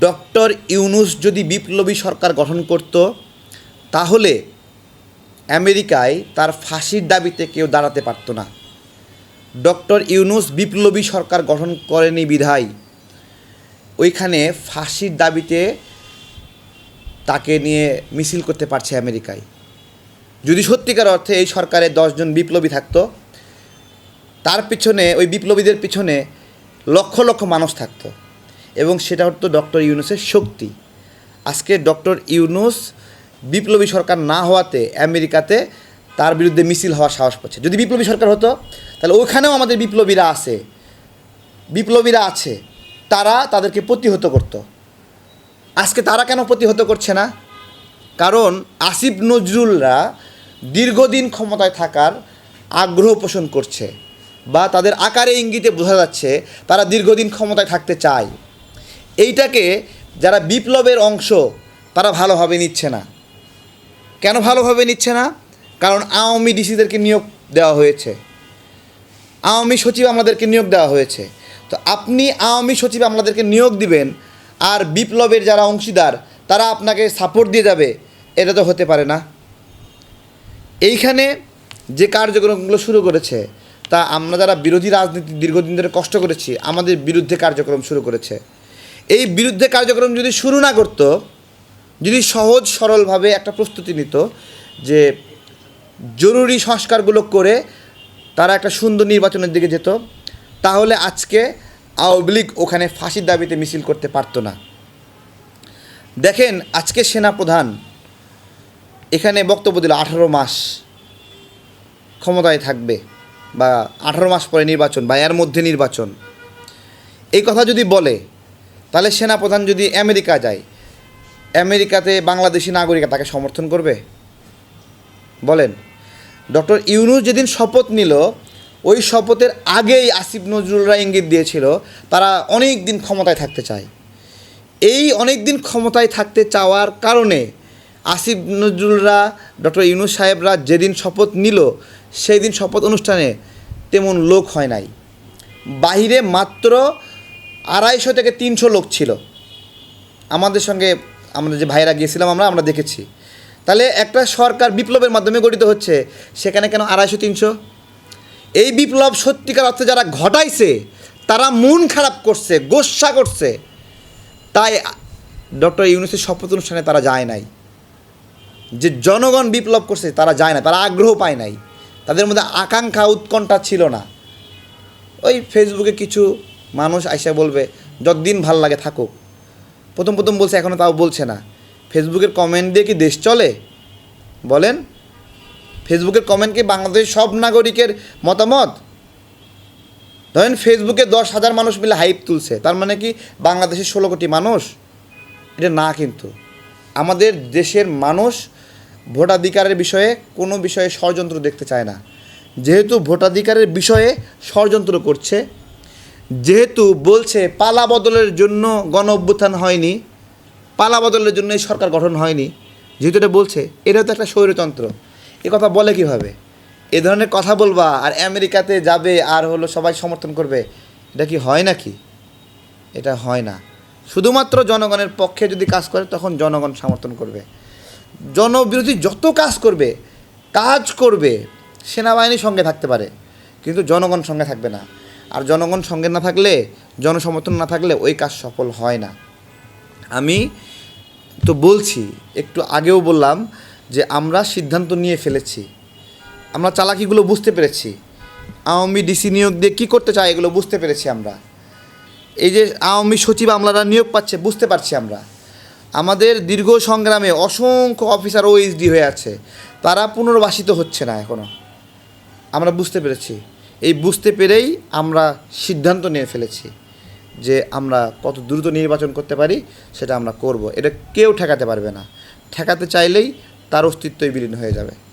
Doctor Yunus যদি বিপ্লবী সরকার গঠন করত, তাহলে আমেরিকায় তার ফাঁসির দাবিতে কেউ দাঁড়াতে পারত না। ডক্টর ইউনুস বিপ্লবী সরকার গঠন করেনি বিধায়। ওইখানে ফাঁসির দাবিতে তাকে নিয়ে মিছিল করতে পারছে আমেরিকায়। যদি সত্যিকার অর্থে এই সরকারে দশজন বিপ্লবী থাকতো, তার পিছনে, ওই বিপ্লবীদের পিছনে লক্ষ লক্ষ মানুষ থাকতো। এবং সেটা হতো ডক্টর ইউনুসের শক্তি। আজকে ডক্টর ইউনুস বিপ্লবী সরকার না হওয়াতে আমেরিকাতে তার বিরুদ্ধে মিছিল হওয়ার সাহস পাচ্ছে। যদি বিপ্লবী সরকার হতো, তাহলে ওখানেও আমাদের বিপ্লবীরা আছে। বিপ্লবীরা আছে। তারা তাদেরকে প্রতিহত করতো। আজকে তারা কেন প্রতিহত করছে না? কারণ আসিফ নজরুলরা দীর্ঘদিন ক্ষমতায় থাকার আগ্রহ পোষণ করছে বা তাদের আকারে ইঙ্গিতে বোঝা যাচ্ছে তারা দীর্ঘদিন ক্ষমতায় থাকতে চায়। এইটাকে যারা বিপ্লবের অংশ, তারা ভালোভাবে নিচ্ছে না। কেন ভালোভাবে নিচ্ছে না? কারণ আওয়ামী ডিসিদেরকে নিয়োগ দেওয়া হয়েছে। আওয়ামী সচিব আমাদেরকে নিয়োগ দেওয়া হয়েছে। তো আপনি আওয়ামী সচিব আমাদেরকে নিয়োগ দিবেন আর বিপ্লবের যারা অংশীদার, তারা আপনাকে সাপোর্ট দিয়ে যাবে, এটা তো হতে পারে না। এইখানে যে কার্যক্রমগুলো শুরু করেছে, তা আমরা যারা বিরোধী রাজনীতি দীর্ঘদিন ধরে কষ্ট করেছি, আমাদের বিরুদ্ধে কার্যক্রম শুরু করেছে। এই বিরুদ্ধে কার্যক্রম যদি শুরু না করতো, যদি সহজ সরলভাবে একটা প্রস্তুতি নিত যে জরুরি সংস্কারগুলো করে তারা একটা সুন্দর নির্বাচনের দিকে যেত, তাহলে আজকে আওয়ামী লীগ ওখানে ফাঁসির দাবিতে মিছিল করতে পারতো না। দেখেন, আজকে সেনাপ্রধান এখানে বক্তব্য দিল আঠারো মাস ক্ষমতায় থাকবে বা আঠারো মাস পরে নির্বাচন বা এর মধ্যে নির্বাচন। এই কথা যদি বলে, তাহলে সেনাপ্রধান যদি আমেরিকা যায়, আমেরিকাতে বাংলাদেশি নাগরিক তাকে সমর্থন করবে? বলেন, ডক্টর ইউনুস যেদিন শপথ নিল, ওই শপথের আগেই আসিফ নজরুলরা ইঙ্গিত দিয়েছিল, তারা অনেক দিন ক্ষমতায় থাকতে চায়। এই অনেক দিন ক্ষমতায় থাকতে চাওয়ার কারণে আসিফ নজরুলরা, ডক্টর ইউনুস সাহেবরা যেদিন শপথ নিল সেই দিন শপথ অনুষ্ঠানে তেমন লোক হয় নাই। বাহিরে মাত্র আড়াইশো থেকে তিনশো লোক ছিল। আমাদের সঙ্গে আমরা যে ভাইরা গিয়েছিলাম আমরা আমরা দেখেছি। তাহলে একটা সরকার বিপ্লবের মাধ্যমে গঠিত হচ্ছে, সেখানে কেন আড়াইশো, তিনশো? এই বিপ্লব সত্যিকার অর্থে যারা ঘটাইছে, তারা মন খারাপ করছে, গোসা করছে। তাই ডক্টর ইউনুসের শপথ অনুষ্ঠানে তারা যায় নাই। যে জনগণ বিপ্লব করছে, তারা যায় না, তারা আগ্রহ পায় নাই। তাদের মধ্যে আকাঙ্ক্ষা, উৎকণ্ঠা ছিল না। ওই ফেসবুকে কিছু মানুষ আইসা বলবে, যতদিন ভালো লাগে থাকুক। প্রথম প্রথম বলছে এখনও তাও বলছে না। ফেসবুকের কমেন্ট দিয়ে কি দেশ চলে? বলেন ফেসবুকের কমেন্ট কি বাংলাদেশের সব নাগরিকের মতামত? ধরেন ফেসবুকে দশ হাজার মানুষ মিলে হাইপ তুলছে, তার মানে কি বাংলাদেশের ষোলো কোটি মানুষ? এটা না কিন্তু। আমাদের দেশের মানুষ ভোটাধিকারের বিষয়ে কোনো বিষয়ে ষড়যন্ত্র দেখতে চায় না। যেহেতু ভোটাধিকারের বিষয়ে ষড়যন্ত্র করছে, যেহেতু বলছে পালা বদলের জন্য গণ অভ্যুত্থান হয়নি, পালা বদলের জন্য এই সরকার গঠন হয়নি, যেহেতু এটা বলছে এটা তো একটা স্বৈরতন্ত্র। এ কথা বলে কীভাবে? এ ধরনের কথা বলবা আর আমেরিকাতে যাবে আর হলো সবাই সমর্থন করবে, এটা কি হয় নাকি? এটা হয় না। শুধুমাত্র জনগণের পক্ষে যদি কাজ করে, তখন জনগণ সমর্থন করবে। জনবিরোধী যত কাজ করবে কাজ করবে, সেনাবাহিনীর সঙ্গে থাকতে পারে, কিন্তু জনগণ সঙ্গে থাকবে না। আর জনগণ সঙ্গে না থাকলে, জনসমর্থন না থাকলে ওই কাজ সফল হয় না। আমি তো বলছি, একটু আগেও বললাম যে আমরা সিদ্ধান্ত নিয়ে ফেলেছি। আমরা চালাকিগুলো বুঝতে পেরেছি। আওয়ামী ডিসি নিয়োগ দিয়ে কী করতে চায় এগুলো বুঝতে পেরেছি আমরা। এই যে আওয়ামী সচিব আমলারা নিয়োগ পাচ্ছে, বুঝতে পারছি আমরা। আমাদের দীর্ঘ সংগ্রামে অসংখ্য অফিসার ওএসডি হয়ে আছে। তারা পুনর্বাসিত হচ্ছে না এখনও আমরা বুঝতে পেরেছি। এই বুঝতে পেরেই আমরা সিদ্ধান্ত নিয়ে ফেলেছি যে আমরা কত দ্রুত নির্বাচন করতে পারি, সেটা আমরা করব। এটা কেউ ঠেকাতে পারবে না। ঠেকাতে চাইলেই তার অস্তিত্বই বিলীন হয়ে যাবে।